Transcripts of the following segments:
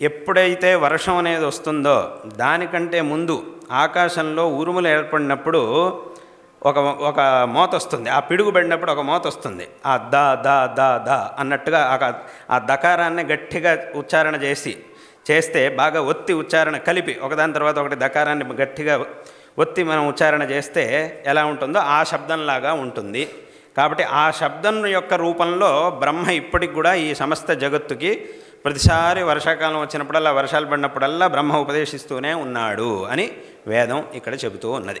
ఎప్పుడైతే వర్షం అనేది వస్తుందో దానికంటే ముందు ఆకాశంలో ఉరుములు ఏర్పడినప్పుడు ఒక ఒక మోత వస్తుంది. ఆ పిడుగు పడినప్పుడు ఒక మోత వస్తుంది. ఆ ద ద ద ద అన్నట్టుగా ఆ- ఆ దకారాన్ని గట్టిగా ఉచ్చారణ చేసి చేస్తే బాగా ఒత్తి ఉచ్చారణ కలిపి ఒకదాని తర్వాత ఒకటి దకారాన్ని గట్టిగా ఒత్తి మనం ఉచ్చారణ చేస్తే ఎలా ఉంటుందో ఆ శబ్దంలాగా ఉంటుంది. కాబట్టి ఆ శబ్దం యొక్క రూపంలో బ్రహ్మ ఇప్పటికి కూడా ఈ సమస్త జగత్తుకి ప్రతిసారి వర్షాకాలం వచ్చినప్పుడల్లా వర్షాలు పడినప్పుడల్లా బ్రహ్మ ఉపదేశిస్తూనే ఉన్నాడు అని వేదం ఇక్కడ చెబుతూ ఉన్నది.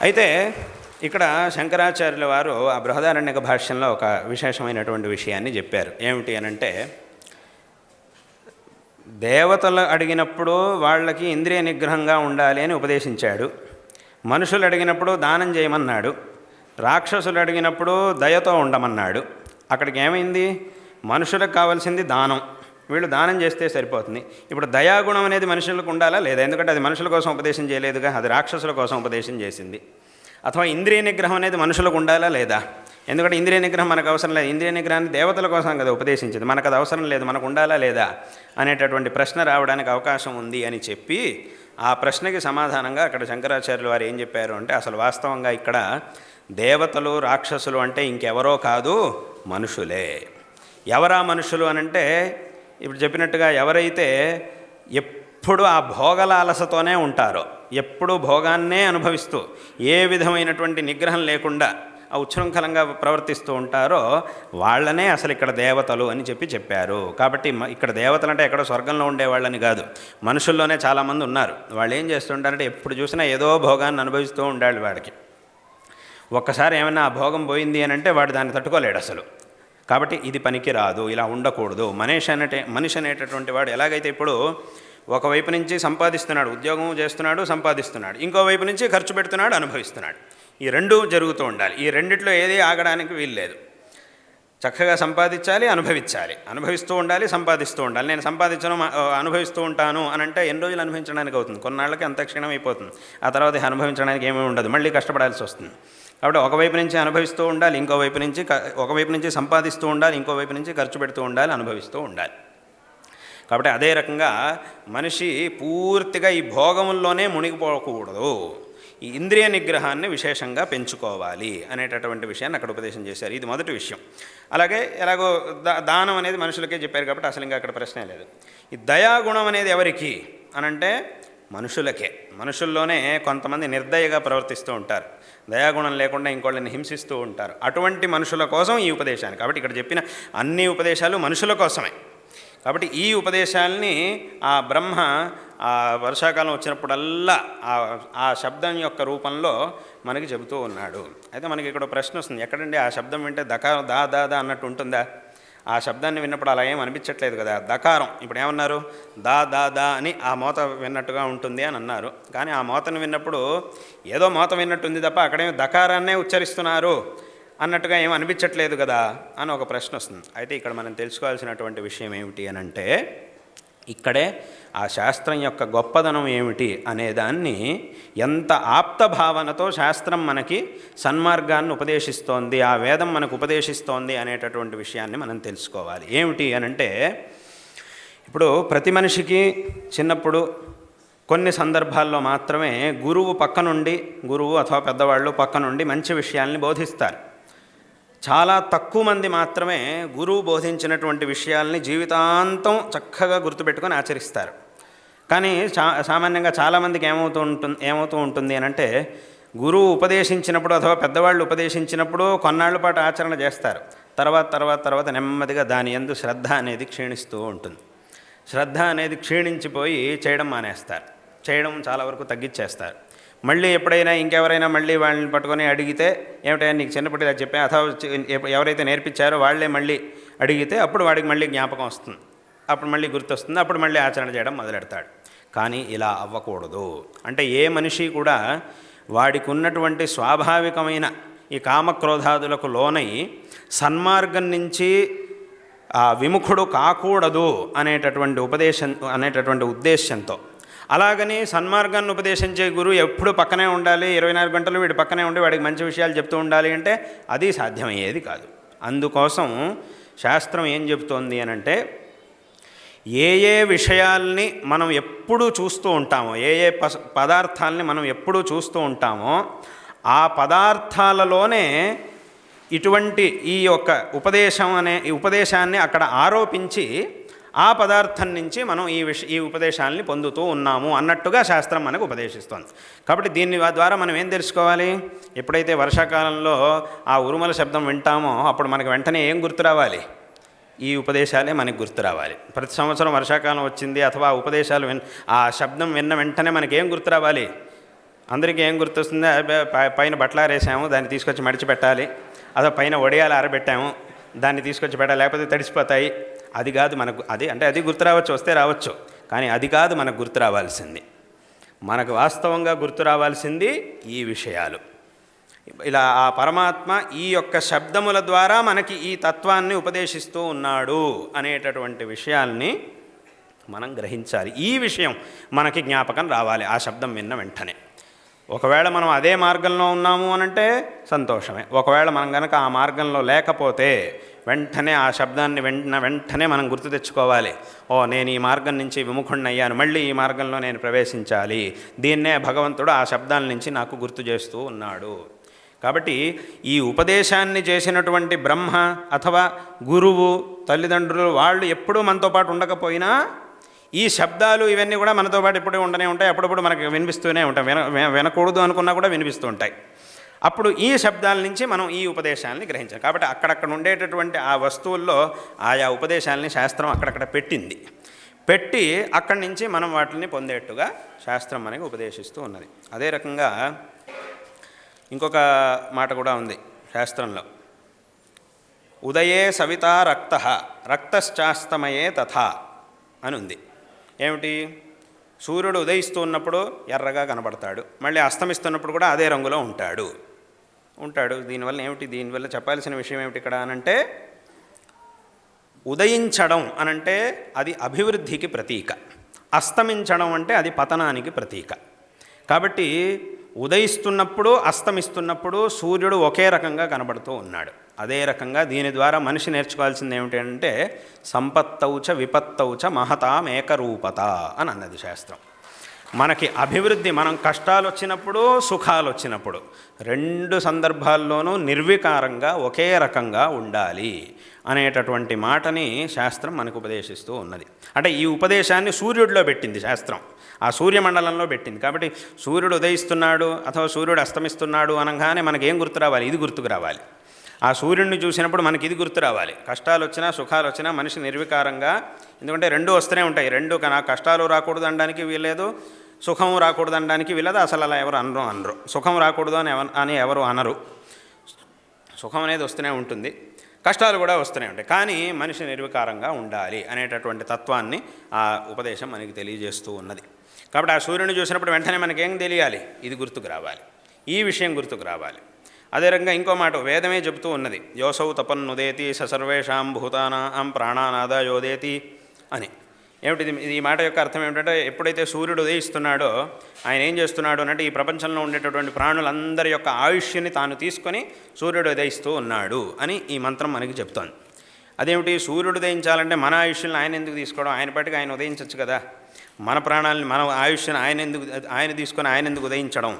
అయితే ఇక్కడ శంకరాచార్యుల వారు ఆ బృహదారణ్యక భాష్యంలో ఒక విశేషమైనటువంటి విషయాన్ని చెప్పారు. ఏమిటి అనంటే దేవతలు అడిగినప్పుడు వాళ్ళకి ఇంద్రియ నిగ్రహంగా ఉండాలి అని ఉపదేశించాడు. మనుషులు అడిగినప్పుడు దానం చేయమన్నాడు. రాక్షసులు అడిగినప్పుడు దయతో ఉండమన్నాడు. అక్కడికి ఏమైంది? మనుషులకు కావాల్సింది దానం. వీళ్ళు దానం చేస్తే సరిపోతుంది. ఇప్పుడు దయాగుణం అనేది మనుషులకు ఉండాలా లేదా? ఎందుకంటే అది మనుషుల కోసం ఉపదేశం చేయలేదుగా అది రాక్షసుల కోసం ఉపదేశం చేసింది. అథవా ఇంద్రియ నిగ్రహం అనేది మనుషులకు ఉండాలా లేదా? ఎందుకంటే ఇంద్రియ నిగ్రహం మనకు అవసరం లేదు. ఇంద్రియ నిగ్రహాన్ని దేవతల కోసం కదా ఉపదేశించింది. మనకు అది అవసరం లేదు మనకు ఉండాలా లేదా? అనేటటువంటి ప్రశ్న రావడానికి అవకాశం ఉంది అని చెప్పి ఆ ప్రశ్నకి సమాధానంగా అక్కడ శంకరాచార్యులు వారు ఏం చెప్పారు అంటే అసలు వాస్తవంగా ఇక్కడ దేవతలు రాక్షసులు అంటే ఇంకెవరో కాదు మనుషులే. ఎవరా మనుషులు అనంటే ఇప్పుడు చెప్పినట్టుగా ఎవరైతే ఎప్పుడు ఆ భోగలాలసతోనే ఉంటారో ఎప్పుడు భోగాన్నే అనుభవిస్తూ ఏ విధమైనటువంటి నిగ్రహం లేకుండా ఆ ఉచ్ఛృంఖలంగా ప్రవర్తిస్తూ ఉంటారో వాళ్ళనే అసలు ఇక్కడ దేవతలు అని చెప్పి చెప్పారు. కాబట్టి ఇక్కడ దేవతలు అంటే ఎక్కడో స్వర్గంలో ఉండేవాళ్ళని కాదు. మనుషుల్లోనే చాలామంది ఉన్నారు. వాళ్ళు ఏం చేస్తుంటారంటే ఎప్పుడు చూసినా ఏదో భోగాన్ని అనుభవిస్తూ ఉండాలి వాడికి. ఒక్కసారి ఏమైనా ఆ భోగం పోయింది అని అంటే వాడు దాన్ని తట్టుకోలేడు అసలు. కాబట్టి ఇది పనికి రాదు ఇలా ఉండకూడదు. మనిషి అనేటే మనిషి అనేటటువంటి వాడు ఎలాగైతే ఇప్పుడు ఒకవైపు నుంచి సంపాదిస్తున్నాడు ఉద్యోగం చేస్తున్నాడు సంపాదిస్తున్నాడు ఇంకోవైపు నుంచి ఖర్చు పెడుతున్నాడు అనుభవిస్తున్నాడు. ఈ రెండు జరుగుతూ ఉండాలి. ఈ రెండిట్లో ఏది ఆగడానికి వీల్లేదు చక్కగా సంపాదించాలి అనుభవించాలి. అనుభవిస్తూ ఉండాలి సంపాదిస్తూ ఉండాలి. నేను సంపాదించను అనుభవిస్తూ ఉంటాను అని అంటే ఎన్ని రోజులు అనుభవించడానికి అవుతుంది? కొన్నాళ్ళకి అంత క్షీణం అయిపోతుంది. ఆ తర్వాత అనుభవించడానికి ఏమీ ఉండదు. మళ్ళీ కష్టపడాల్సి వస్తుంది. కాబట్టి ఒకవైపు నుంచి అనుభవిస్తూ ఉండాలి ఇంకోవైపు నుంచి ఒకవైపు నుంచి సంపాదిస్తూ ఉండాలి ఇంకోవైపు నుంచి ఖర్చు పెడుతూ ఉండాలి అనుభవిస్తూ ఉండాలి. కాబట్టి అదే రకంగా మనిషి పూర్తిగా ఈ భోగముల్లోనే మునిగిపోకూడదు. ఈ ఇంద్రియ నిగ్రహాన్ని విశేషంగా పెంచుకోవాలి అనేటటువంటి విషయాన్ని అక్కడ ఉపదేశం చేశారు. ఇది మొదటి విషయం. అలాగే ఎలాగో దా దానం అనేది మనుషులకే చెప్పారు కాబట్టి అసలు ఇంకా అక్కడ ప్రశ్నే లేదు. ఈ దయాగుణం అనేది ఎవరికి అనంటే మనుషులకే. మనుషుల్లోనే కొంతమంది నిర్దయగా ప్రవర్తిస్తూ ఉంటారు. దయాగుణం లేకుండా ఇంకోళ్ళని హింసిస్తూ ఉంటారు. అటువంటి మనుషుల కోసం ఈ ఉపదేశాన్ని కాబట్టి ఇక్కడ చెప్పిన అన్ని ఉపదేశాలు మనుషుల కోసమే. కాబట్టి ఈ ఉపదేశాల్ని ఆ బ్రహ్మ ఆ వర్షాకాలం వచ్చినప్పుడల్లా ఆ శబ్దం యొక్క రూపంలో మనకి చెబుతూ ఉన్నాడు. అయితే మనకి ఇక్కడ ప్రశ్న వస్తుంది. ఎక్కడండి ఆ శబ్దం వింటే దకా దా దా దా అన్నట్టు ఉంటుందా? ఆ శబ్దాన్ని విన్నప్పుడు అలా ఏం అనిపించట్లేదు కదా. దకారం. ఇప్పుడు ఏమన్నారు? దా దా దా అని ఆ మోత విన్నట్టుగా ఉంటుంది అని అన్నారు. కానీ ఆ మోతను విన్నప్పుడు ఏదో మోత విన్నట్టుంది తప్ప అక్కడేమో దకారాన్నే ఉచ్చరిస్తున్నారు అన్నట్టుగా ఏం అనిపించట్లేదు కదా అని ఒక ప్రశ్న వస్తుంది. అయితే ఇక్కడ మనం తెలుసుకోవాల్సినటువంటి విషయం ఏమిటి అని అంటే ఇక్కడే ఆ శాస్త్రం యొక్క గొప్పదనం ఏమిటి అనేదాన్ని ఎంత ఆప్త భావనతో శాస్త్రం మనకి సన్మార్గాన్ని ఉపదేశిస్తోంది ఆ వేదం మనకు ఉపదేశిస్తోంది అనేటటువంటి విషయాన్ని మనం తెలుసుకోవాలి. ఏమిటి అని అంటే ఇప్పుడు ప్రతి మనిషికి చిన్నప్పుడు కొన్ని సందర్భాల్లో మాత్రమే గురువు పక్కనుండి గురువు అథవా పెద్దవాళ్ళు పక్కనుండి మంచి విషయాల్ని బోధిస్తారు. చాలా తక్కువ మంది మాత్రమే గురువు బోధించినటువంటి విషయాల్ని జీవితాంతం చక్కగా గుర్తుపెట్టుకొని ఆచరిస్తారు. కానీ చా సామాన్యంగా చాలామందికి ఏమవుతూ ఉంటుంది ఏమవుతూ ఉంటుంది అని అంటే గురువు ఉపదేశించినప్పుడు అథవా పెద్దవాళ్ళు ఉపదేశించినప్పుడు కొన్నాళ్ళ పాటు ఆచరణ చేస్తారు. తర్వాత తర్వాత తర్వాత నెమ్మదిగా దాని ఎందు శ్రద్ధ అనేది క్షీణిస్తూ ఉంటుంది. శ్రద్ధ అనేది క్షీణించిపోయి చేయడం మానేస్తారు. చేయడం చాలా వరకు తగ్గించేస్తారు. మళ్ళీ ఎప్పుడైనా ఇంకెవరైనా మళ్ళీ వాళ్ళని పట్టుకొని అడిగితే ఏమిటైనా నీకు చిన్నప్పటి ఇలా చెప్పా అథవా ఎవరైతే నేర్పించారో వాళ్ళే మళ్ళీ అడిగితే అప్పుడు వాడికి మళ్ళీ జ్ఞాపకం వస్తుంది. అప్పుడు మళ్ళీ గుర్తొస్తుంది. అప్పుడు మళ్ళీ ఆచరణ చేయడం మొదలెడతాడు. కానీ ఇలా అవ్వకూడదు. అంటే ఏ మనిషి కూడా వాడికి ఉన్నటువంటి స్వాభావికమైన ఈ కామక్రోధాదులకు లోనై సన్మార్గం నుంచి ఆ విముఖుడు కాకూడదు అనేటటువంటి ఉపదేశం అనేటటువంటి ఉద్దేశంతో అలాగని సన్మార్గాన్ని ఉపదేశించే గురువు ఎప్పుడు పక్కనే ఉండాలి. ఇరవై నాలుగు గంటలు వీడి పక్కనే ఉండి వాడికి మంచి విషయాలు చెప్తూ ఉండాలి అంటే అది సాధ్యమయ్యేది కాదు. అందుకోసం శాస్త్రం ఏం చెప్తోంది అని అంటే ఏ ఏ విషయాల్ని మనం ఎప్పుడూ చూస్తూ ఉంటామో ఏ ఏ పస పదార్థాలని మనం ఎప్పుడూ చూస్తూ ఉంటామో ఆ పదార్థాలలోనే ఇటువంటి ఈ యొక్క ఉపదేశం అనే ఈ ఉపదేశాన్ని అక్కడ ఆరోపించి ఆ పదార్థం నుంచి మనం ఈ విష ఈ ఉపదేశాలని పొందుతూ ఉన్నాము అన్నట్టుగా శాస్త్రం మనకు ఉపదేశిస్తోంది. కాబట్టి దీని ద్వారా మనం ఏం తెలుసుకోవాలి? ఎప్పుడైతే వర్షాకాలంలో ఆ ఉరుమల శబ్దం వింటామో అప్పుడు మనకు వెంటనే ఏం గుర్తు రావాలి? ఈ ఉపదేశాలే మనకు గుర్తు రావాలి. ప్రతి సంవత్సరం వర్షాకాలం వచ్చింది అథవా ఆ ఉపదేశాలు విన్ ఆ శబ్దం విన్న వెంటనే మనకి ఏం గుర్తు రావాలి? అందరికీ ఏం గుర్తొస్తుంది? పైన బట్టలారేసాము దాన్ని తీసుకొచ్చి మడిచిపెట్టాలి. అదో పైన వడియాలు ఆరబెట్టాము దాన్ని తీసుకొచ్చి పెట్టాలి లేకపోతే తడిసిపోతాయి. అది కాదు మనకు అది అంటే అది గుర్తు రావచ్చు వస్తే రావచ్చు. కానీ అది కాదు మనకు గుర్తు రావాల్సింది. మనకు వాస్తవంగా గుర్తు రావాల్సింది ఈ విషయాలు. ఇలా ఆ పరమాత్మ ఈ యొక్క శబ్దముల ద్వారా మనకి ఈ తత్వాన్ని ఉపదేశిస్తూ ఉన్నాడు అనేటటువంటి విషయాల్ని మనం గ్రహించాలి. ఈ విషయం మనకి జ్ఞాపకం రావాలి ఆ శబ్దం విన్న వెంటనే. ఒకవేళ మనం అదే మార్గంలో ఉన్నాము అనంటే సంతోషమే. ఒకవేళ మనం కనుక ఆ మార్గంలో లేకపోతే వెంటనే ఆ శబ్దాన్ని వెంటనే వెంటనే మనం గుర్తు తెచ్చుకోవాలి. ఓ నేను ఈ మార్గం నుంచి విముఖుణ్ణయ్యాను. మళ్ళీ ఈ మార్గంలో నేను ప్రవేశించాలి. దీన్నే భగవంతుడు ఆ శబ్దాల నుంచి నాకు గుర్తు చేస్తూ ఉన్నాడు. కాబట్టి ఈ ఉపదేశాన్ని చేసినటువంటి బ్రహ్మ అథవా గురువు తల్లిదండ్రులు వాళ్ళు ఎప్పుడూ మనతో పాటు ఉండకపోయినా ఈ శబ్దాలు ఇవన్నీ కూడా మనతో పాటు ఎప్పుడూ ఉండనే ఉంటాయి. అప్పుడప్పుడు మనకు వినిపిస్తూనే ఉంటాయి. విన- వినకూడదు అనుకున్నా కూడా వినిపిస్తూ ఉంటాయి. అప్పుడు ఈ శబ్దాల నుంచి మనం ఈ ఉపదేశాన్ని గ్రహించాలి. కాబట్టి అక్కడక్కడ ఉండేటటువంటి ఆ వస్తువుల్లో ఆయా ఉపదేశాలని శాస్త్రం అక్కడక్కడ పెట్టింది. పెట్టి అక్కడి నుంచి మనం వాటిని పొందేట్టుగా శాస్త్రం మనకి ఉపదేశిస్తూ ఉన్నది. అదే రకంగా ఇంకొక మాట కూడా ఉంది శాస్త్రంలో. ఉదయే సవితా రక్త రక్తశ్చాస్తమయే తథా అని ఉంది. ఏమిటి? సూర్యుడు ఉదయిస్తూ ఉన్నప్పుడు ఎర్రగా కనబడతాడు. మళ్ళీ అస్తమిస్తున్నప్పుడు కూడా అదే రంగులో ఉంటాడు. ఉంటాడు. దీనివల్ల ఏమిటి? దీనివల్ల చెప్పాల్సిన విషయం ఏమిటి ఇక్కడ అనంటే ఉదయించడం అనంటే అది అభివృద్ధికి ప్రతీక. అస్తమించడం అంటే అది పతనానికి ప్రతీక. కాబట్టి ఉదయిస్తున్నప్పుడు అస్తమిస్తున్నప్పుడు సూర్యుడు ఒకే రకంగా కనబడుతూ ఉన్నాడు. అదే రకంగా దీని ద్వారా మనిషి నేర్చుకోవాల్సింది ఏమిటి అంటే సంపత్తౌచ విపత్తౌచ మహతామేకరూపత అని అన్నది శాస్త్రం. మనకి అభివృద్ధి మనం కష్టాలు వచ్చినప్పుడు సుఖాలు వచ్చినప్పుడు రెండు సందర్భాల్లోనూ నిర్వికారంగా ఒకే రకంగా ఉండాలి అనేటటువంటి మాటని శాస్త్రం మనకు ఉపదేశిస్తూ ఉన్నది. అంటే ఈ ఉపదేశాన్ని సూర్యుడిలో పెట్టింది శాస్త్రం. ఆ సూర్యమండలంలో పెట్టింది. కాబట్టి సూర్యుడు ఉదయిస్తున్నాడు అథవా సూర్యుడు అస్తమిస్తున్నాడు అనగానే మనకేం గుర్తు రావాలి? ఇది గుర్తుకు రావాలి. ఆ సూర్యుడిని చూసినప్పుడు మనకి ఇది గుర్తు రావాలి. కష్టాలు వచ్చినా సుఖాలు వచ్చినా మనిషి నిర్వికారంగా ఎందుకంటే రెండు వస్తూనే ఉంటాయి. రెండు నా కష్టాలు రాకూడదు అనడానికి వీలేదు సుఖం రాకూడదు అనడానికి వీలేదు అసలు అలా ఎవరు అనరు అనరు. సుఖం రాకూడదు అని అని ఎవరు అనరు. సుఖం అనేది వస్తూనే ఉంటుంది. కష్టాలు కూడా వస్తూనే ఉంటాయి. కానీ మనిషి నిర్వికారంగా ఉండాలి అనేటటువంటి తత్వాన్ని ఆ ఉపదేశం మనకి తెలియజేస్తూ ఉన్నది. కాబట్టి ఆ సూర్యుని చూసినప్పుడు వెంటనే మనకేం తెలియాలి? ఇది గుర్తుకు రావాలి. ఈ విషయం గుర్తుకు రావాలి. అదే రకంగా ఇంకో మాట వేదమే చెబుతూ ఉన్నది. యోసౌ తపన్నుదేతి స సర్వేషాం భూతానాం ప్రాణానాద యోదేతి అని. ఏమిటి ఈ మాట యొక్క అర్థం ఏమిటంటే ఎప్పుడైతే సూర్యుడు ఉదయిస్తున్నాడో ఆయన ఏం చేస్తున్నాడు అంటే ఈ ప్రపంచంలో ఉండేటటువంటి ప్రాణులందరి యొక్క ఆయుష్యని తాను తీసుకొని సూర్యుడు ఉదయిస్తూ ఉన్నాడు అని ఈ మంత్రం మనకి చెప్తోంది. అదేమిటి? సూర్యుడు ఉదయించాలంటే మన ఆయుష్యులను ఆయన ఎందుకు తీసుకోవడం? ఆయన పాటికి ఆయన ఉదయించవచ్చు కదా. మన ప్రాణాలని మన ఆయుష్ని ఆయన ఎందుకు ఆయన తీసుకొని ఆయన ఎందుకు ఉదయించడం?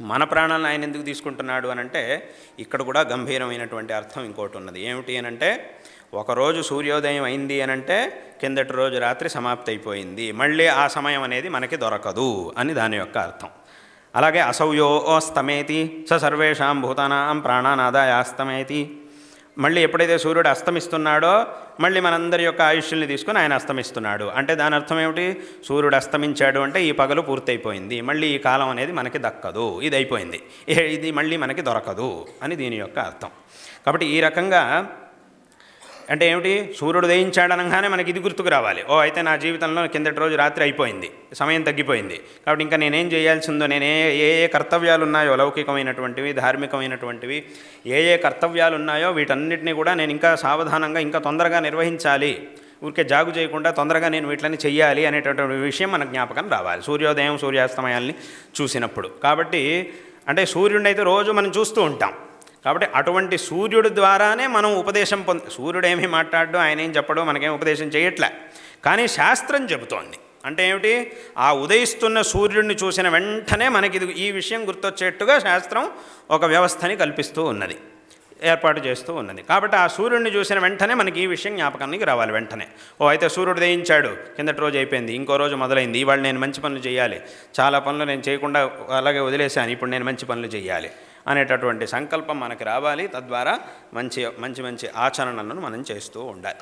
మన ప్రాణాలను ఆయన ఎందుకు తీసుకుంటున్నాడు అని అంటే ఇక్కడ కూడా గంభీరమైనటువంటి అర్థం ఇంకోటి ఉన్నది. ఏమిటి అని అంటే ఒకరోజు సూర్యోదయం అయింది అనంటే కిందటి రోజు రాత్రి సమాప్తి అయిపోయింది. మళ్ళీ ఆ సమయం అనేది మనకి దొరకదు అని దాని యొక్క అర్థం. అలాగే అసౌయో అస్తమేతి స సర్వేషాం భూతానాం ప్రాణానాదాయాస్తమేతి మళ్ళీ ఎప్పుడైతే సూర్యుడు అస్తమిస్తున్నాడో మళ్ళీ మనందరి యొక్క ఆయుష్యుల్ని తీసుకొని ఆయన అస్తమిస్తున్నాడు. అంటే దాని అర్థం ఏమిటి? సూర్యుడు అస్తమించాడు అంటే ఈ పగలు పూర్తయిపోయింది. మళ్ళీ ఈ కాలం అనేది మనకి దక్కదు. ఇది అయిపోయింది. ఏ- ఇది మళ్ళీ మనకి దొరకదు అని దీని యొక్క అర్థం. కాబట్టి ఈ రకంగా అంటే ఏమిటి? సూర్యుడు ఉదయించాడు అనగానే మనకి ఇది గుర్తుకు రావాలి. ఓ అయితే నా జీవితంలో కిందటి రోజు రాత్రి అయిపోయింది. సమయం తగ్గిపోయింది. కాబట్టి ఇంకా నేనేం చేయాల్సిందో నేనే ఏ ఏ కర్తవ్యాలు ఉన్నాయో లౌకికమైనటువంటివి ధార్మికమైనటువంటివి ఏ ఏ కర్తవ్యాలు ఉన్నాయో వీటన్నిటిని కూడా నేను ఇంకా సావధానంగా ఇంకా తొందరగా నిర్వహించాలి. ఊరికే జాగు చేయకుండా తొందరగా నేను వీటిని చెయ్యాలి అనేటటువంటి విషయం మన జ్ఞాపకం రావాలి. సూర్యోదయం సూర్యాస్తమయాల్ని చూసినప్పుడు. కాబట్టి అంటే సూర్యుడిని అయితే రోజు మనం చూస్తూ ఉంటాం. కాబట్టి అటువంటి సూర్యుడి ద్వారానే మనం ఉపదేశం పొంద సూర్యుడు ఏమీ మాట్లాడడం ఆయన ఏం చెప్పడం మనకేం ఉపదేశం చేయట్లే. కానీ శాస్త్రం చెబుతోంది. అంటే ఏమిటి? ఆ ఉదయిస్తున్న సూర్యుడిని చూసిన వెంటనే మనకి ఇది ఈ విషయం గుర్తొచ్చేట్టుగా శాస్త్రం ఒక వ్యవస్థని కల్పిస్తూ ఉన్నది ఏర్పాటు చేస్తూ ఉన్నది. కాబట్టి ఆ సూర్యుడిని చూసిన వెంటనే మనకి ఈ విషయం జ్ఞాపకానికి రావాలి వెంటనే. ఓ అయితే సూర్యుడు దయించాడు కిందటి రోజు అయిపోయింది ఇంకో రోజు మొదలైంది ఇవాళ నేను మంచి పనులు చేయాలి. చాలా పనులు నేను చేయకుండా అలాగే వదిలేశాను ఇప్పుడు నేను మంచి పనులు చేయాలి. అనేటటువంటి సంకల్పం మనకి రావాలి. తద్వారా మంచి మంచి మంచి ఆచరణలను మనం చేస్తూ ఉండాలి.